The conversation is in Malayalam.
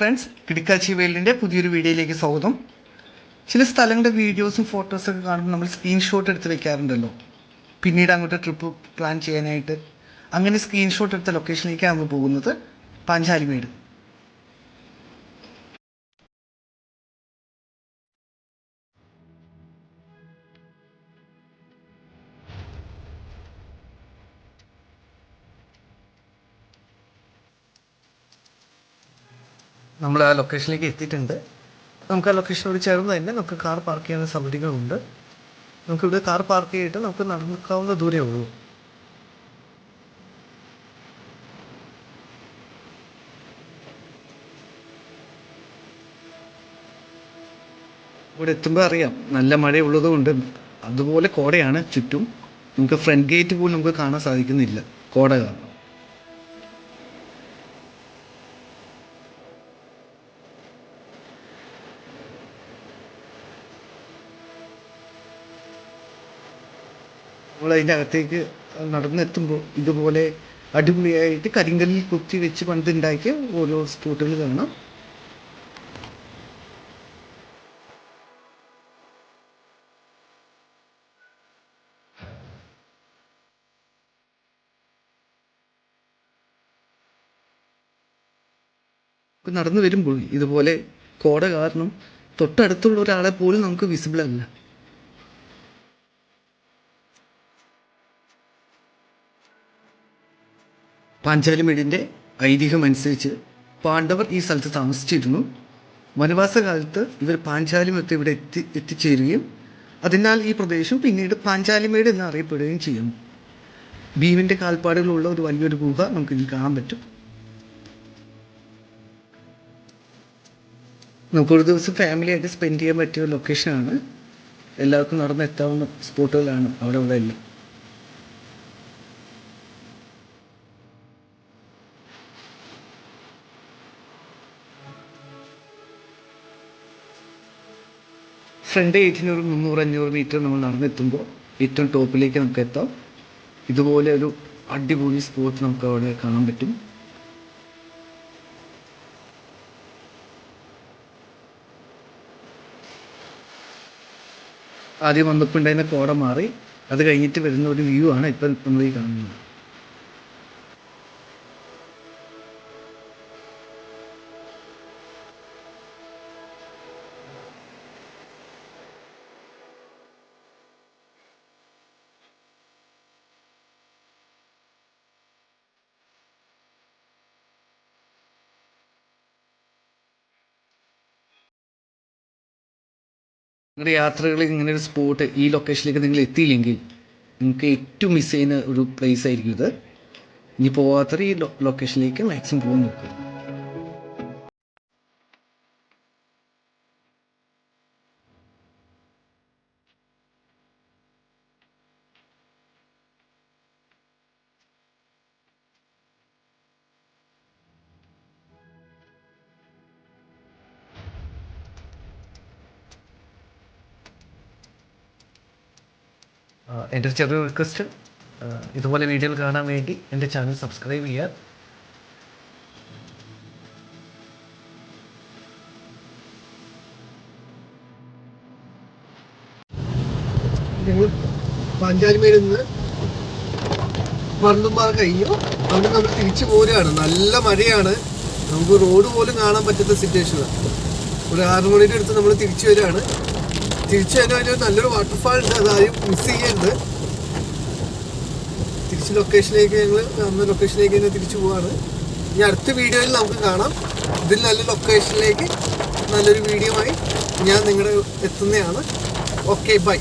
ഫ്രണ്ട്സ് കിടക്കാച്ചി വേൾഡിന്റെ പുതിയൊരു വീഡിയോയിലേക്ക് സ്വാഗതം. ചില സ്ഥലങ്ങളുടെ വീഡിയോസും ഫോട്ടോസൊക്കെ കാണുമ്പോൾ നമ്മൾ സ്ക്രീൻഷോട്ട് എടുത്ത് വെക്കാറുണ്ടല്ലോ. പിന്നീട് അങ്ങോട്ട് ട്രിപ്പ് പ്ലാൻ ചെയ്യാനായിട്ട്. അങ്ങനെ സ്ക്രീൻഷോട്ട് എടുത്ത ലൊക്കേഷനിലേക്കാണ് നമ്മൾ പോകുന്നത്. പാഞ്ചാലിമേട് നമ്മൾ ആ ലൊക്കേഷനിലേക്ക് എത്തിയിട്ടുണ്ട്. നമുക്ക് ആ ലൊക്കേഷനോട് ചേർന്ന് തന്നെ നമുക്ക് കാർ പാർക്ക് ചെയ്യുന്ന സൗകര്യങ്ങളുണ്ട് നമുക്കിവിടെ കാർ പാർക്ക് ചെയ്തിട്ട് നമുക്ക് നടക്കാവുന്ന ദൂരേ ഉള്ളൂ. ഇവിടെ എത്തുമ്പോൾ അറിയാം നല്ല മഴയുള്ളത് കൊണ്ട് അതുപോലെ കോടയാണ് ചുറ്റും. നമുക്ക് ഫ്രണ്ട് ഗേറ്റ് പോലും നമുക്ക് കാണാൻ സാധിക്കുന്നില്ല. കോട കാരണം. നമ്മൾ അതിന്റെ അകത്തേക്ക് നടന്നെത്തുമ്പോൾ ഇതുപോലെ അടിപൊളിയായിട്ട് കരിങ്കല്ലിൽ കുത്തി വെച്ച് പണ്ടുണ്ടാക്കിയ ഓരോ സ്പോട്ടുകൾ കാണാം. നടന്നു വരുമ്പോൾ ഇതുപോലെ കോട കാരണം തൊട്ടടുത്തുള്ള ഒരാളെ പോലും നമുക്ക് വിസിബിൾ അല്ല. പാഞ്ചാലിമേടിന്റെ ഐതിഹ്യം അനുസരിച്ച് പാണ്ഡവർ ഈ സ്ഥലത്ത് താമസിച്ചിരുന്നു. വനവാസകാലത്ത് ഇവർ പാഞ്ചാലിമത്ത് ഇവിടെ എത്തി എത്തിച്ചേരുകയും അതിനാൽ ഈ പ്രദേശം പിന്നീട് പാഞ്ചാലിമേട് എന്ന് അറിയപ്പെടുകയും ചെയ്യുന്നു. ഭീമിന്റെ കാൽപ്പാടുകളുള്ള ഒരു വലിയൊരു ഗുഹ നമുക്ക് ഇനി കാണാൻ പറ്റും. നമുക്കൊരു ദിവസം ഫാമിലി ആയിട്ട് സ്പെൻഡ് ചെയ്യാൻ പറ്റിയ ലൊക്കേഷനാണ് എല്ലാവർക്കും നടന്നെത്താവുന്ന സ്പോട്ടുകളാണ് അവിടെ ഇവിടെ എല്ലാം. ഫ്രണ്ട് എയ്റ്റിനൂറ് മുന്നൂറ് അഞ്ഞൂറ് മീറ്റർ നമ്മൾ നടന്നെത്തുമ്പോൾ ഏറ്റവും ടോപ്പിലേക്ക് നമുക്ക് എത്താം. ഇതുപോലെ ഒരു അടിപൊളി സ്പോട്ട് നമുക്ക് അവിടെ കാണാൻ പറ്റും. ആദ്യം വന്നപ്പോൾ ഉണ്ടായിരുന്ന കോട മാറി. അത് കഴിഞ്ഞിട്ട് വരുന്ന ഒരു വ്യൂ ആണ് ഇപ്പം നമ്മൾ ഈ കാണുന്നത്. നിങ്ങളുടെ യാത്രകളിൽ ഇങ്ങനെ ഒരു സ്പോട്ട് ഈ ലൊക്കേഷനിലേക്ക് നിങ്ങൾ എത്തിയില്ലെങ്കിൽ നിങ്ങൾക്ക് ഏറ്റവും മിസ് ചെയ്യുന്ന ഒരു പ്ലേസ് ആയിരിക്കും ഇത്. ഇനി പോവാത്ത ഈ ലൊക്കേഷനിലേക്ക് മാക്സിമം പോകാൻ നോക്കുക. എന്റെ ചെറിയ റിക്വസ്റ്റ് ഇതുപോലെ വീഡിയോകൾ കാണാൻ വേണ്ടി എന്റെ ചാനൽ സബ്സ്ക്രൈബ് ചെയ്യാൻ. ഞങ്ങൾ പാഞ്ചാലിമേൽ നിന്ന് മറന്നുമാർ കഴിഞ്ഞു. അവിടെ നമ്മൾ തിരിച്ചു പോരുകയാണ്. നല്ല മഴയാണ്. നമുക്ക് റോഡ് പോലും കാണാൻ പറ്റാത്ത സിറ്റുവേഷനാണ് ഒരു ആറു മണിയുടെ അടുത്ത് നമ്മൾ തിരിച്ചു വരികയാണ്. തിരിച്ചു തന്നെ നല്ലൊരു വാട്ടർഫാൾ ഉണ്ട്. അതാരും മിസ് ചെയ്യരുത് തിരിച്ച് ലൊക്കേഷനിലേക്ക് ഞങ്ങൾ അന്ന ലൊക്കേഷനിലേക്ക് തന്നെ തിരിച്ചു പോവാണ്. ഇനി അടുത്ത വീഡിയോയിൽ നമുക്ക് കാണാം. ഇതിൽ നല്ല ലൊക്കേഷനിലേക്ക് നല്ലൊരു വീഡിയോ ആയി ഞാൻ നിങ്ങളുടെ എത്തുന്നതാണ് ഓക്കെ ബൈ